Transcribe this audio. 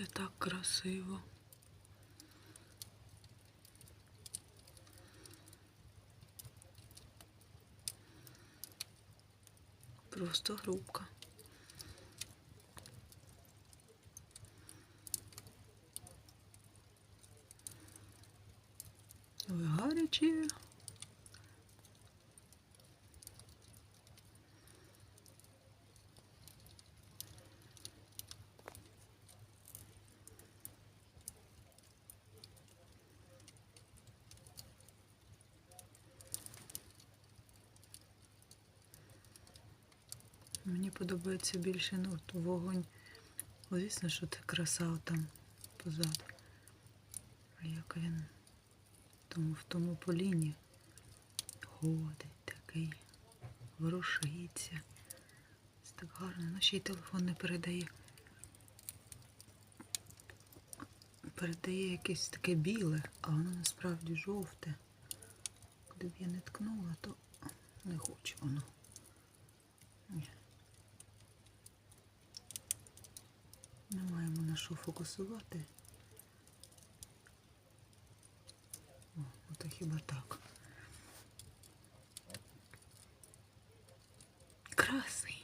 Це так красиво. Просто грубка. Ой, гарячі. Мені подобається більше ну, от вогонь. Звісно, що це краса там позаду. А як він тому, в тому поліні ходить такий, ворушиться. Це так гарно. Ну ще й телефон не передає. Передає якесь таке біле, а воно насправді жовте. Куди б я не ткнула, то не хоче воно. Ні. на що фокусувати. О, ну ото хіба так. Красий.